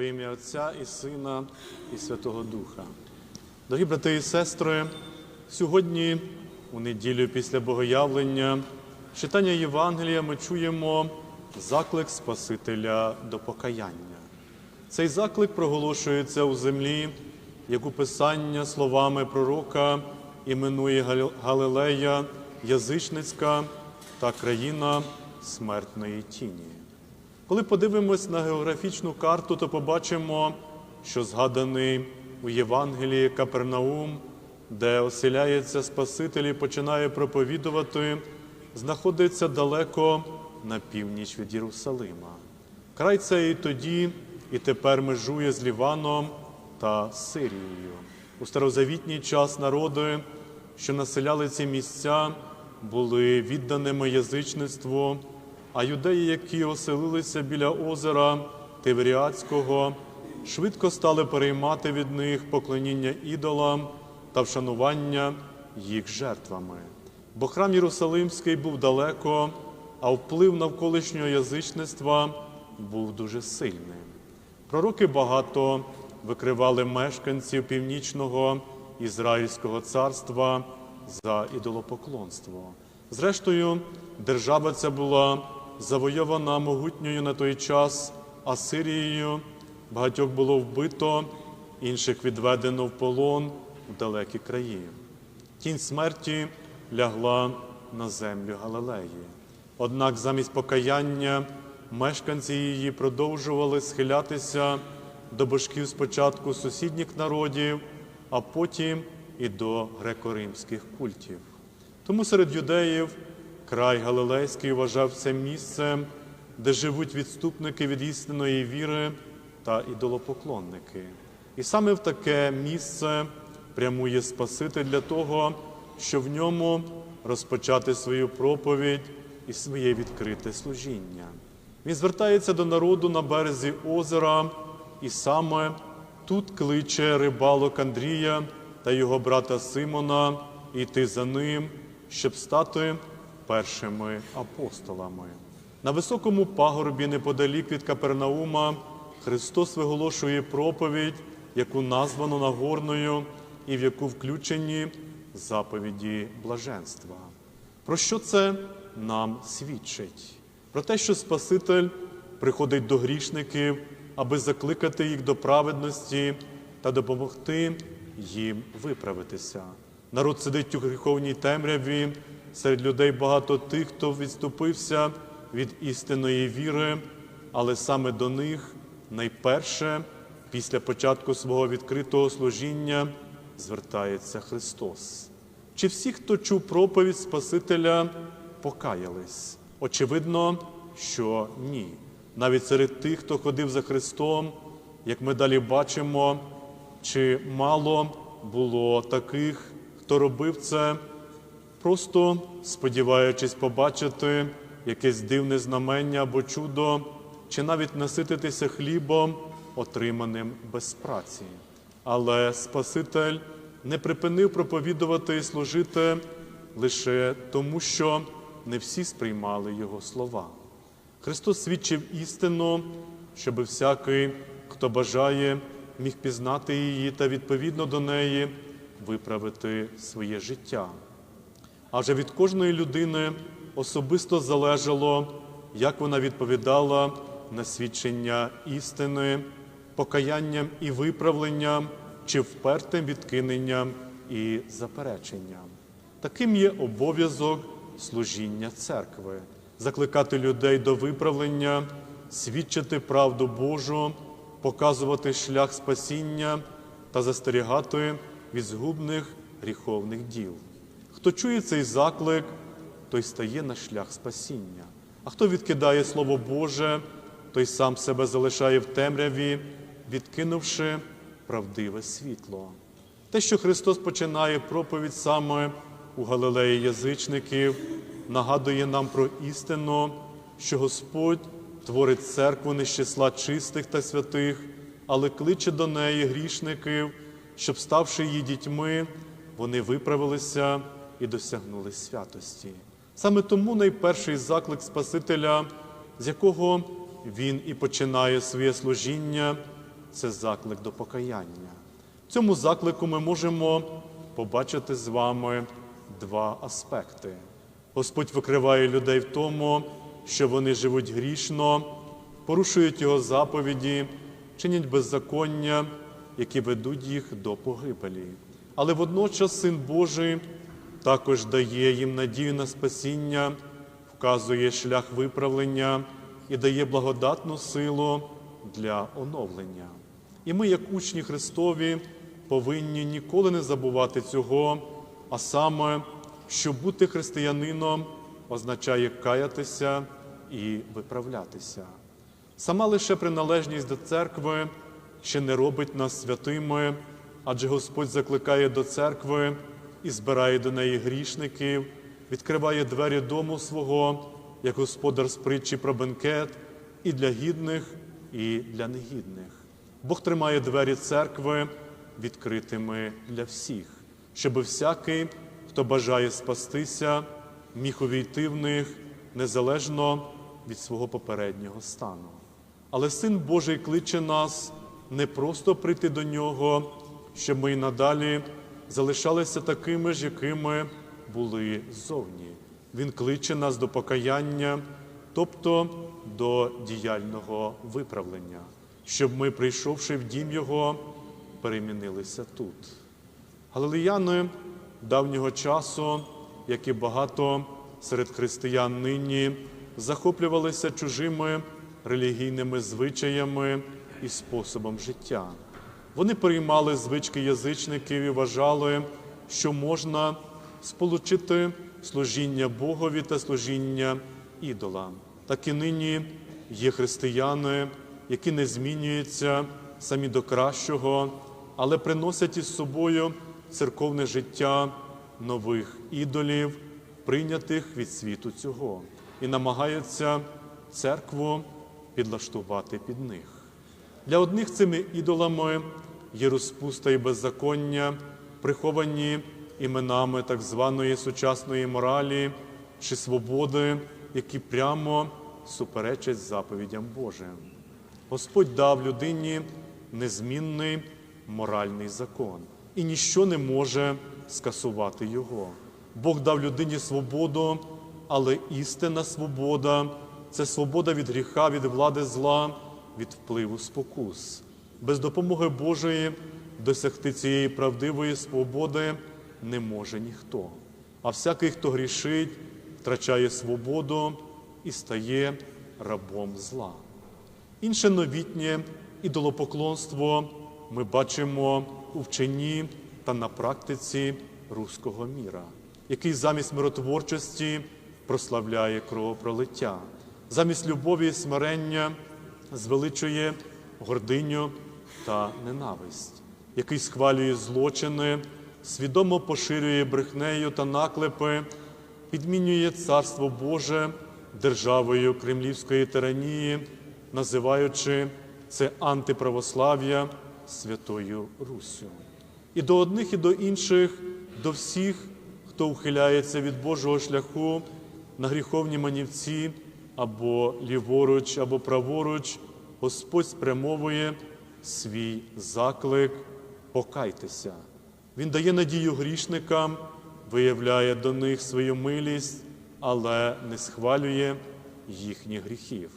Во ім'я Отця і Сина, і Святого Духа. Дорогі брати і сестри, сьогодні, у неділю після Богоявлення, читання Євангелія ми чуємо заклик Спасителя до покаяння. Цей заклик проголошується у землі, яку Писання словами пророка іменує Галилея, язичницька та країна смертної тіні. Коли подивимось на географічну карту, то побачимо, що згаданий у Євангелії Капернаум, де оселяється Спаситель і починає проповідувати, знаходиться далеко на північ від Єрусалима. Край цей і тоді, і тепер межує з Ліваном та Сирією. У старозавітній час народи, що населяли ці місця, були відданими язичництву, а юдеї, які оселилися біля озера Тиверіадського, швидко стали переймати від них поклоніння ідолам та вшанування їх жертвами. Бо храм Єрусалимський був далеко, а вплив навколишнього язичництва був дуже сильним. Пророки багато викривали мешканців північного Ізраїльського царства за ідолопоклонство. Зрештою, держава ця була завойована могутньою на той час Асирією, багатьох було вбито, інших відведено в полон в далекі краї. Тінь смерті лягла на землю Галилеї. Однак замість покаяння мешканці її продовжували схилятися до божків спочатку сусідніх народів, а потім і до греко-римських культів. Тому серед юдеїв край Галилейський вважався місцем, де живуть відступники від істинної віри та ідолопоклонники. І саме в таке місце прямує Спаситель для того, щоб в ньому розпочати свою проповідь і своє відкрите служіння. Він звертається до народу на березі озера, і саме тут кличе рибалок Андрія та його брата Симона йти за ним, щоб стати першими апостолами. На високому пагорбі неподалік від Капернаума Христос виголошує проповідь, яку названо Нагорною і в яку включені заповіді блаженства. Про що це нам свідчить? Про те, що Спаситель приходить до грішників, аби закликати їх до праведності та допомогти їм виправитися. Народ сидить у гріховній темряві, серед людей багато тих, хто відступився від істинної віри, але саме до них найперше, після початку свого відкритого служіння, звертається Христос. Чи всі, хто чув проповідь Спасителя, покаялись? Очевидно, що ні. Навіть серед тих, хто ходив за Христом, як ми далі бачимо, чи мало було таких, хто робив це, просто сподіваючись побачити якесь дивне знамення або чудо, чи навіть насититися хлібом, отриманим без праці. Але Спаситель не припинив проповідувати і служити лише тому, що не всі сприймали Його слова. Христос свідчив істину, щоб всякий, хто бажає, міг пізнати її та відповідно до неї виправити своє життя. А вже від кожної людини особисто залежало, як вона відповідала на свідчення істини, покаянням і виправленням чи впертим відкиненням і запереченням. Таким є обов'язок служіння церкви, закликати людей до виправлення, свідчити правду Божу, показувати шлях спасіння та застерігати від згубних гріховних діл. Хто чує цей заклик, той стає на шлях спасіння. А хто відкидає Слово Боже, той сам себе залишає в темряві, відкинувши правдиве світло. Те, що Христос починає проповідь саме у Галилеї язичників, нагадує нам про істину, що Господь творить церкву не з числа чистих та святих, але кличе до неї грішників, щоб, ставши її дітьми, вони виправилися і досягнули святості. Саме тому найперший заклик Спасителя, з якого він і починає своє служіння, це заклик до покаяння. В цьому заклику ми можемо побачити з вами два аспекти. Господь викриває людей в тому, що вони живуть грішно, порушують його заповіді, чинять беззаконня, які ведуть їх до погибелі. Але водночас Син Божий також дає їм надію на спасіння, вказує шлях виправлення і дає благодатну силу для оновлення. І ми, як учні Христові, повинні ніколи не забувати цього, а саме, що бути християнином означає каятися і виправлятися. Сама лише приналежність до церкви ще не робить нас святими, адже Господь закликає до церкви і збирає до неї грішників, відкриває двері дому свого, як господар з притчі про бенкет, і для гідних, і для негідних. Бог тримає двері церкви відкритими для всіх, щоб всякий, хто бажає спастися, міг увійти в них незалежно від свого попереднього стану. Але Син Божий кличе нас не просто прийти до нього, щоб ми й надалі залишалися такими ж, якими були ззовні. Він кличе нас до покаяння, тобто до діяльного виправлення, щоб ми, прийшовши в дім Його, перемінилися тут. Галилеяни давнього часу, як і багато серед християн нині, захоплювалися чужими релігійними звичаями і способом життя. Вони приймали звички язичників і вважали, що можна сполучити служіння Богові та служіння ідолам. Так і нині є християни, які не змінюються самі до кращого, але приносять із собою церковне життя нових ідолів, прийнятих від світу цього, і намагаються церкву підлаштувати під них. Для одних цими ідолами є розпуста і беззаконня, приховані іменами так званої сучасної моралі чи свободи, які прямо суперечать заповідям Божим. Господь дав людині незмінний моральний закон, і ніщо не може скасувати його. Бог дав людині свободу, але істинна свобода це свобода від гріха, від влади зла, від впливу спокус. Без допомоги Божої досягти цієї правдивої свободи не може ніхто. А всякий, хто грішить, втрачає свободу і стає рабом зла. Інше новітнє ідолопоклонство ми бачимо у вченні та на практиці руського міра, який замість миротворчості прославляє кровопролиття, замість любові і смирення звеличує гординю та ненависть, який схвалює злочини, свідомо поширює брехнею та наклепи, підмінює Царство Боже державою кремлівської тиранії, називаючи це антиправослав'я Святою Руссю. І до одних, і до інших, до всіх, хто ухиляється від Божого шляху на гріховні манівці або ліворуч, або праворуч, Господь спрямовує свій заклик покайтеся. Він дає надію грішникам, виявляє до них свою милість, але не схвалює їхніх гріхів.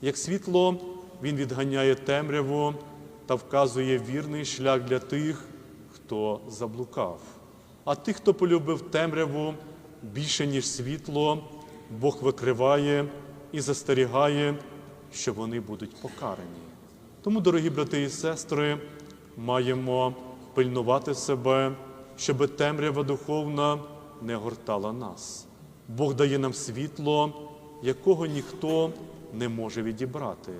Як світло, Він відганяє темряву та вказує вірний шлях для тих, хто заблукав. А тих, хто полюбив темряву більше, ніж світло, Бог викриває і застерігає, що вони будуть покарані. Тому, дорогі брати і сестри, маємо пильнувати себе, щоб темрява духовна не гортала нас. Бог дає нам світло, якого ніхто не може відібрати,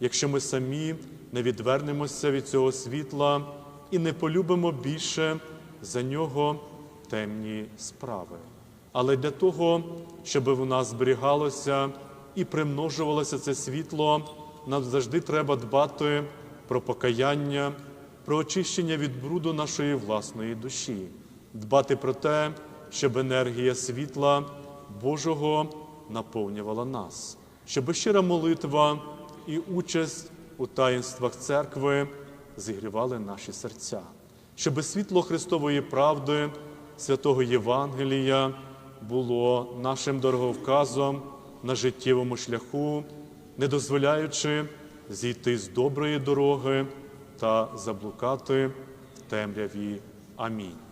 якщо ми самі не відвернемося від цього світла і не полюбимо більше за нього темні справи. Але для того, щоб в нас зберігалося і примножувалося це світло, нам завжди треба дбати про покаяння, про очищення від бруду нашої власної душі, дбати про те, щоб енергія світла Божого наповнювала нас, щоб щира молитва і участь у таїнствах церкви зігрівали наші серця, щоби світло Христової правди, святого Євангелія було нашим дороговказом на життєвому шляху, не дозволяючи зійти з доброї дороги та заблукати в темряві. Амінь.